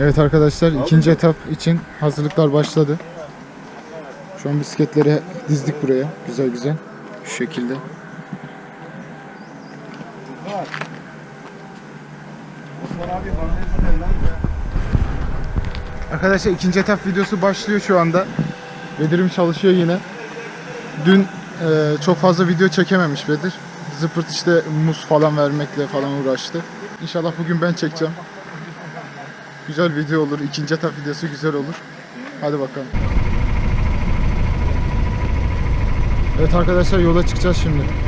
Evet arkadaşlar ikinci etap için hazırlıklar başladı. Şu an bisikletleri dizdik buraya. Güzel güzel. Şu şekilde. Arkadaşlar ikinci etap videosu başlıyor şu anda. Bedir'im çalışıyor yine. Dün e, çok fazla video çekememiş Bedir. Zıpırt işte muz falan vermekle falan uğraştı. İnşallah bugün ben çekeceğim. Güzel video olur. İkinci etap videosu güzel olur. Hadi bakalım. Evet arkadaşlar yola çıkacağız şimdi.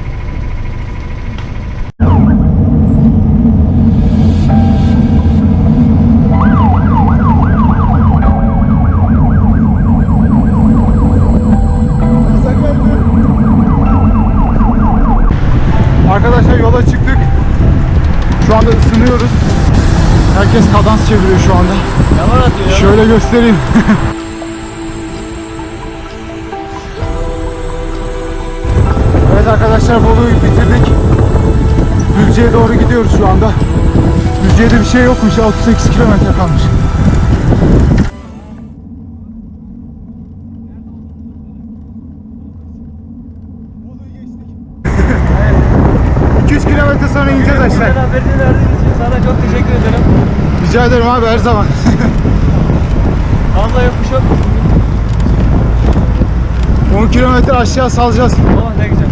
Herkes kadans çeviriyor şu anda. Yalan atıyor. Şöyle göstereyim. evet arkadaşlar Bolu'yu bitirdik. Düzce'ye doğru gidiyoruz şu anda. Düzce'de bir şey yokmuş. 38 kilometre kalmış. Evet. 200 kilometre sonra ineceğiz aşağı. Haberini verdiğin sana çok teşekkür ederim. Rica ederim abi her zaman. Hamza yokuş yok. 10 kilometre aşağı salacağız. Oh ne güzel.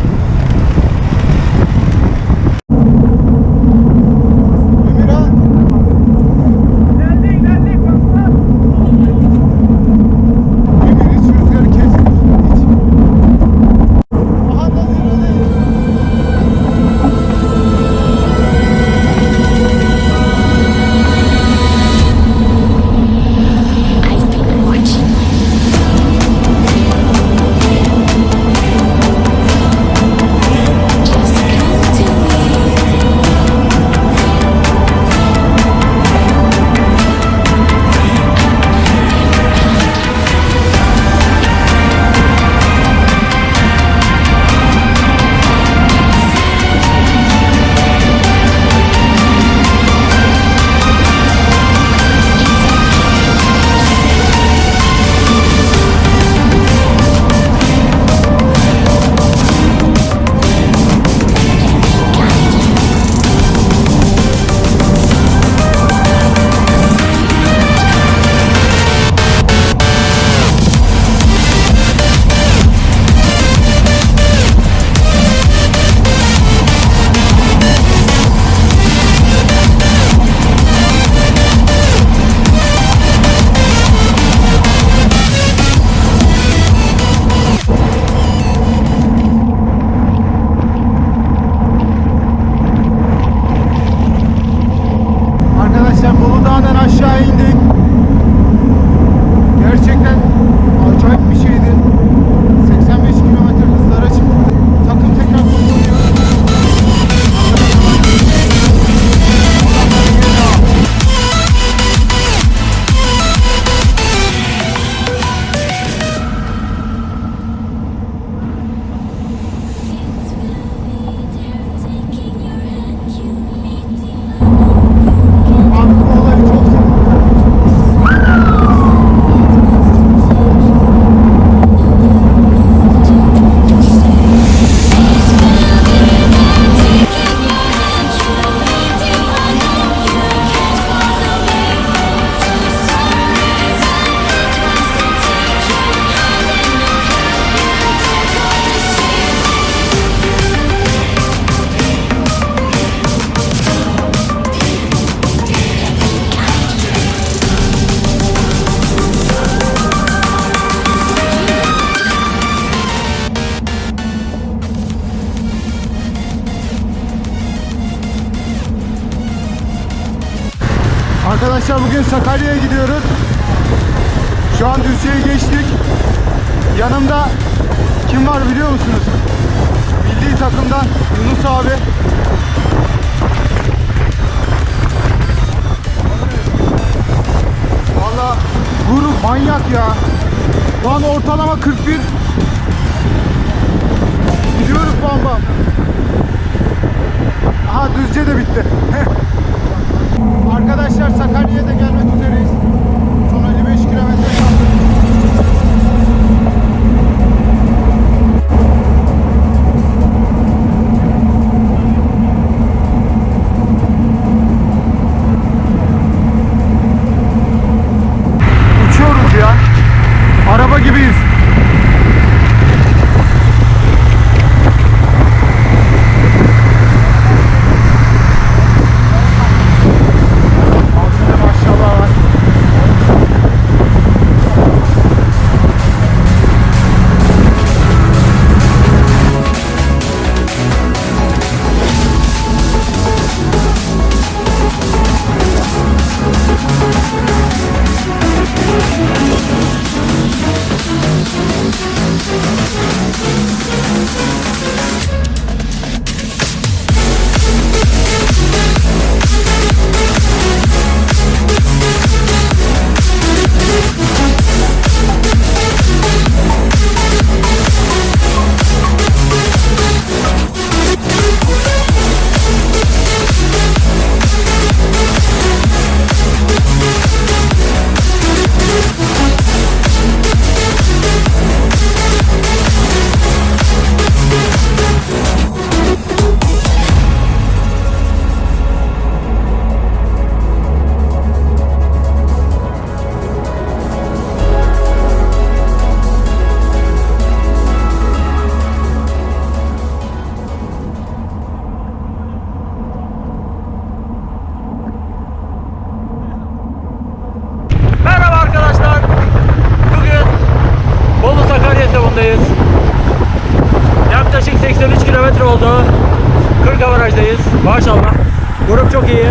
Arkadaşlar bugün Sakarya'ya gidiyoruz. Şu an Düzce'ye geçtik. Yanımda kim var biliyor musunuz? Milli takımdan Yunus abi. Valla guru manyak ya. Şu an ortalama 41. Gidiyoruz bam bam. Aha Düzce de bitti. Arkadaşlar Sakarya'ya da gelmek üzereyiz. virajdayız. Yaklaşık 83 kilometre oldu. 40 virajdayız. Maşallah. Grup çok iyi.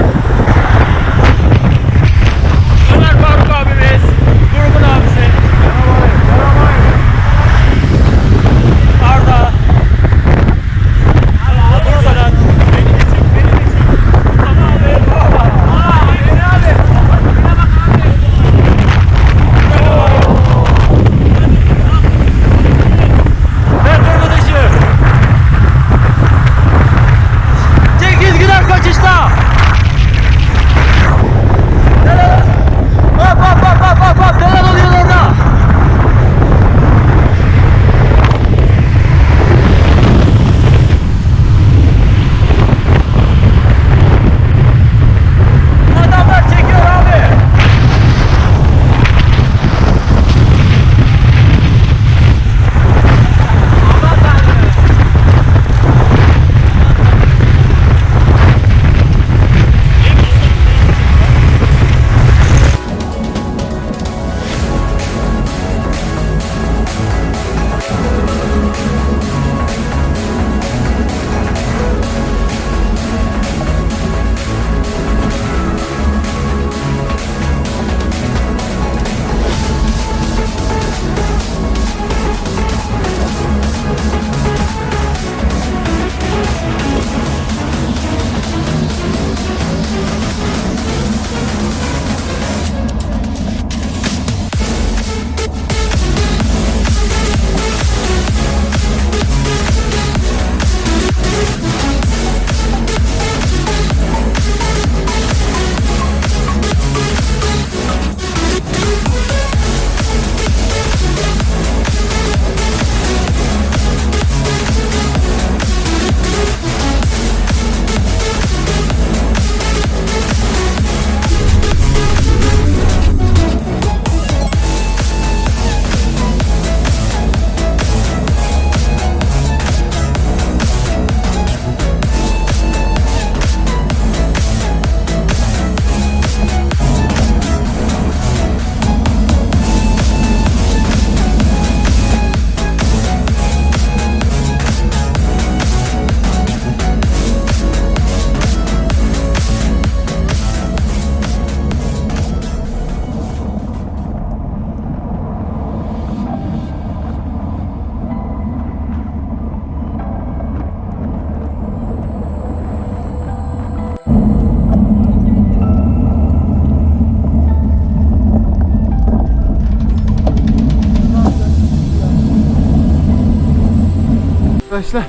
Arkadaşlar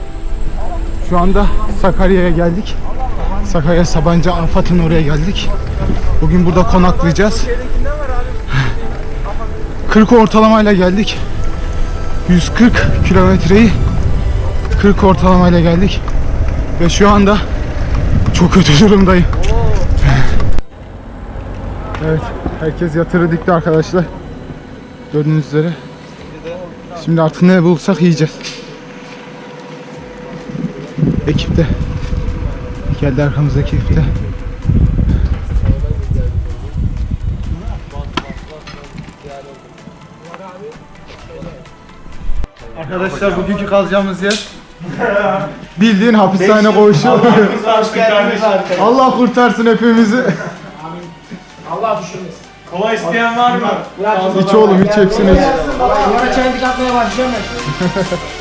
şu anda Sakarya'ya geldik. Sakarya Sabancı Afat'ın oraya geldik. Bugün burada konaklayacağız. 40 ortalamayla geldik. 140 kilometreyi 40 ortalamayla geldik. Ve şu anda çok kötü durumdayım. evet, herkes yatırı dikti arkadaşlar. Gördüğünüz üzere. Şimdi artık ne bulsak yiyeceğiz. Ekipte. Geldi arkamızdaki ekipte. Arkadaşlar bugünkü kalacağımız yer bildiğin hapishane koğuşu. Allah kurtarsın hepimizi. Kola isteyen var mı? İç oğlum iç hepsini iç. Bana çentik atmaya başlayacağım ben.